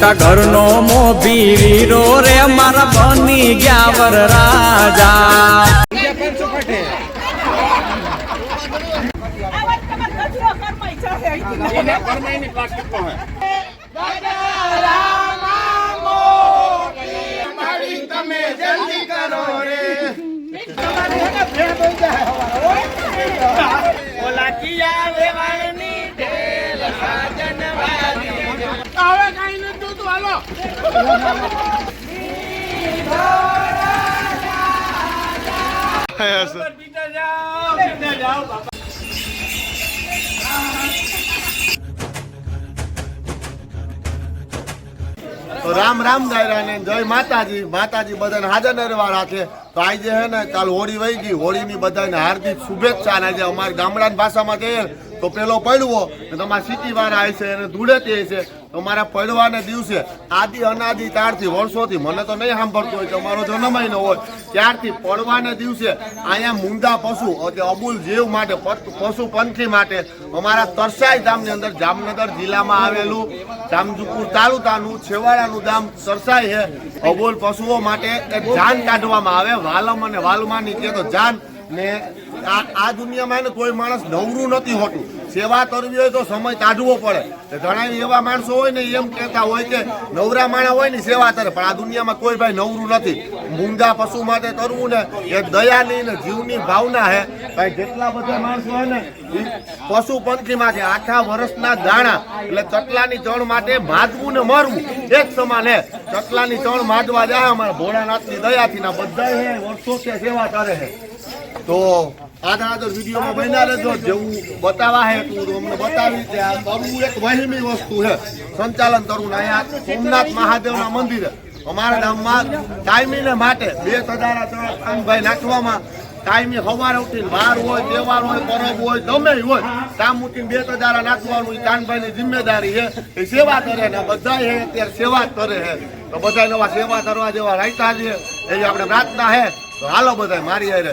મોટા ઘરનો મોભી વીરો રે મારા બની ગયા વર રાજા આવાજ તમાર રે તો રામ રામ દાયરા ને જય માતાજી. માતાજી બધાને હાજર નરવા રાખે તો આજે હે ને કાલ હોળી વહી ગઈ. હોળીની બધાને હાર્દિક શુભેચ્છા અને આજે અમારી ગામડાની ભાષામાં કહીએ. તો પેલો પડવો તમારા સિટી વાળા આવે છે અને ધૂળેટી છે. તો મારા પડવાને દિવસે આદિ અનાદિ ત્યારથી વર્ષોથી મને તો નહીં સાંભળતો હોય, તમારો જન્મય ન હોય, ત્યારથી પડવાને દિવસે અહીંયા મુંડા પશુ એટલે અબુલ જીવ માટે પશુ પંખી માટે અમારા તરસાઈ ગામની અંદર જામનગર જિલ્લામાં આવેલું જામજુપુર તાલુકાનું છેવાડાનું ગામ તરસાઈ છે. અબુલ પશુઓ માટે જાન કાઢવામાં આવે, વાલમ અને વાલમાની કે તો જાન ને આ દુનિયામાં ને કોઈ માણસ નવરું નથી હોતું. સેવા કરવી હોય તો સમય કાઢવો પડે. ઘણા એવા માણસો હોય ને, એમ કહેતા હોય કે નવરા માણા હોય ને, સેવા કરે. પણ આ દુનિયામાં કોઈ ભાઈ નવરું નથી. મૂંગા પશુ માટે કરવું ને, એ દયાની ને જીવની ભાવના હે. ભાઈ, જેટલા બધા માણસો હોય ને પશુ પશુ પંખીમાંથી આખા વર્ષના દાણા, એટલે ચટલાની ચણ માટે માજવું ને મરવું, એક સમાન હે. ચટલાની ચણ માજવા જાય, અમારા ભોળાનાથની દયાથી. ના બધા હે વર્ષોથી સેવા કરે છે તો આગળ તું સંચાલન કરવું અહીંયા સોમનાથ મહાદેવના મંદિરે. અમારા ગામમાં કાયમીને માટે બે ત્રણ નાખવામાં ટાઈમી સવારે ઉઠીને વાર હોય, તહેવાર હોય પરબ હોય, ગમે હોય કામ ઉઠીને બે તજારા નાખવાનું એ કાનભાઈની જિમ્મેદારી છે એ સેવા કરે ને બધા અત્યારે સેવા જ કરે છે તો બધા નવા સેવા કરવા જેવા રાખ્યા છે. એવી આપણે પ્રાર્થના છે તો હાલો બધા મારી હારે.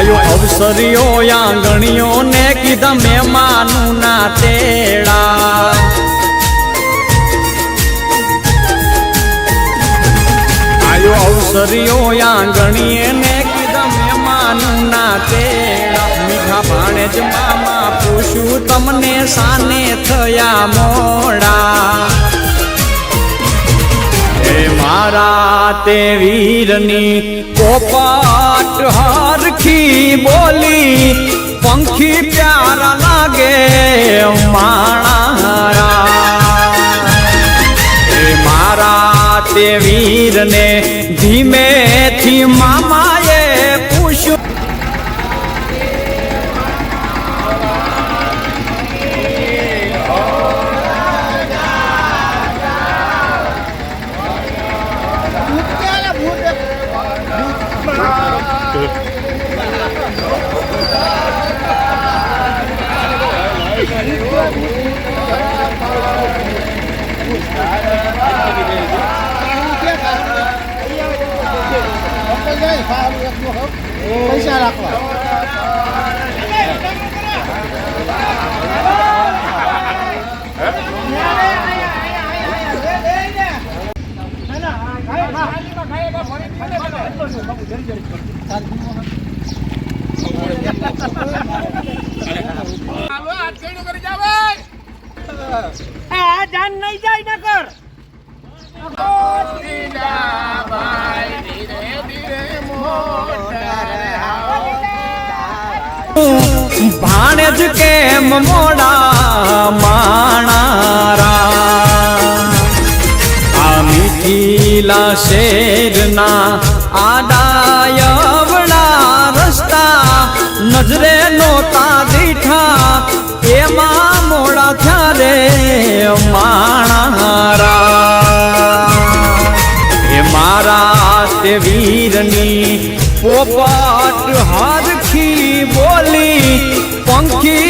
આયો અવસરીઓ, આંગણીઓ ને કીધા મહેમાનું ના તેડા. આયો અવસરીઓ, આંગણીએ ને કીધા મહેમાનું ના તેડા. મીઠા ભાણે જ મામા પૂછું તમને સાને થયા મોડા? મારા તે વીરની કોપાટ હારખી બોલી, પંખી પ્યારા લાગે માણારા. હે મારા તે વીરને ધીમેથી મામાએ પૈસા રાખવા. જાન નહીં જાય નકર ભાણે જ કેમ મોડા માણારા? આ મિથિલા શેરના આડાયવડા માણારા. મારા તે વીરની પોપટ હારખી બોલી પંખી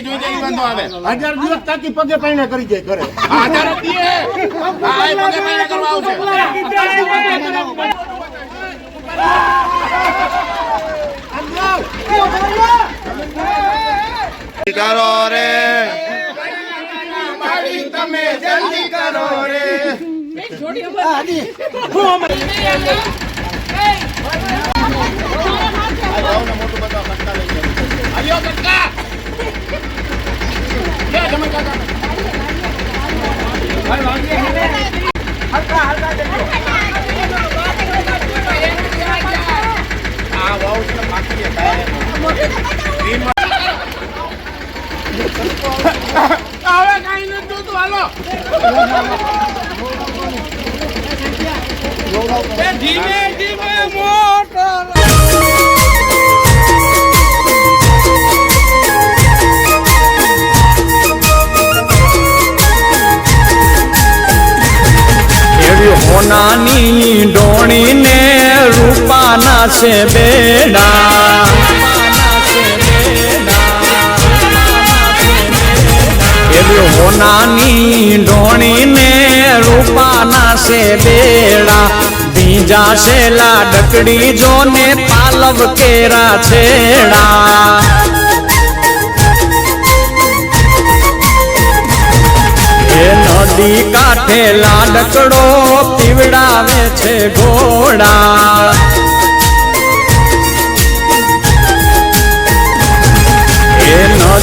જોઈ જાય ઈ વાંધો આવે. હજાર દિવસ તાકી પગે પાણી કરી જાય કરે આ હજાર જ દીએ હા એ પગે મહિના કરવા આવશે કરો રે. તમે જલ્દી કરો રે. આવ્યો કટકા લઈ જાય કાકા આ વાવ છે પાકી હવે કાઈ નથી જોતું હાલો એ ધીમે ધીમે મોટર હોનાની ડોણીને રૂપાના છે બેડા. એવી સોનાની ઢોણીને રૂપાના છે બેડા. બીજા છે લાડકડી જો જોને પાલવ કેરા છેડા. નદી કાંઠે લાડકડો પીવડાવે છે ઘોડા.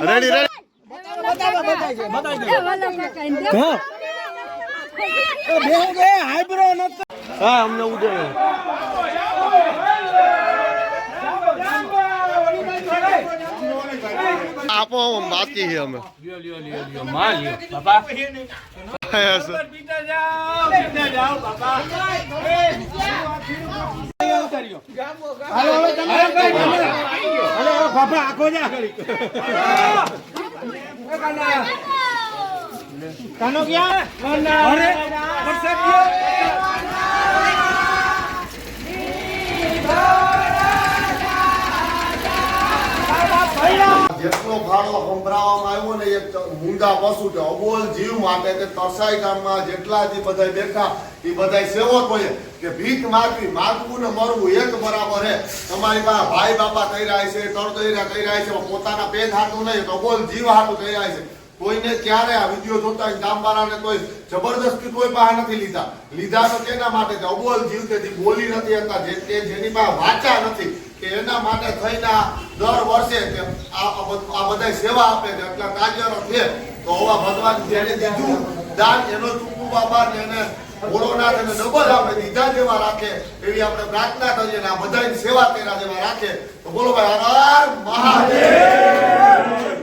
રેડી રેડી હા અમને ઉદય. આપો બાકી છે અમે Bapak aku aja. Kanok ya. Mana? જેટલો ફાળો સંભળાવવામાં આવ્યો ને એક મૂંગા પશુ કે અબોલ જીવ માટે કે તરસાઈ ગામમાં જેટલા જે બધા બેઠા, એ બધા સેવકોએ કે ભીખ માગવી, માગવું ને મરવું એક બરાબર હે. તમારી પાસે ભાઈ બાપા કહી રહ્યા છે તળદૈરા કહી રહ્યા છે પોતાના પેટ હાટું નહીં, તો અબોલ જીવ હાટું કહી રહ્યા છે કોઈને ક્યારે આ વીડિયો જોતા ગામવાળાને કોઈ જબરદસ્તી કોઈ પાસે નથી લીધા. લીધા તો કેના માટે? છે અબોલ જીવ તેથી બોલી નથી હતા જે જેની પાસે વાચા નથી. કે એના માટે થઈને દર વર્ષે આ બધ- સેવા આપે છે, એટલા કાર્યરત છે, તો હવા ભગવાન જેને દીધું, દાન એનો ચૂકવું બાબા ને એને રાખે, એવી આપણે પ્રાર્થના કરીએ સેવા કર્યા જેવા રાખે, તો બોલો ભાઈ મહાદેવ.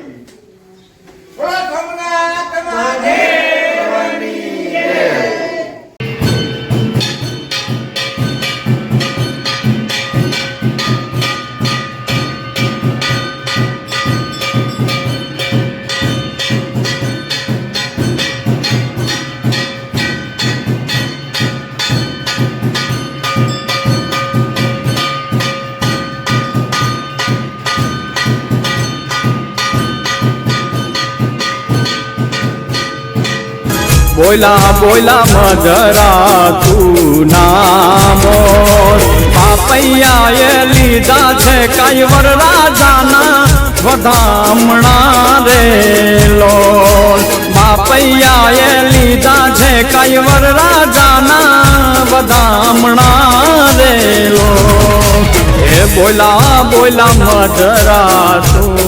બોલા બોલા મધરા તું નામો. પાપૈયાએ લીધા છે કાયવર રાજાના, વધામણા રે લોલ. બાપૈયાએ લીધા છે કાયવર રાજાના, વધામણા રે લોલ. એ બોલા બોલા મધરા તું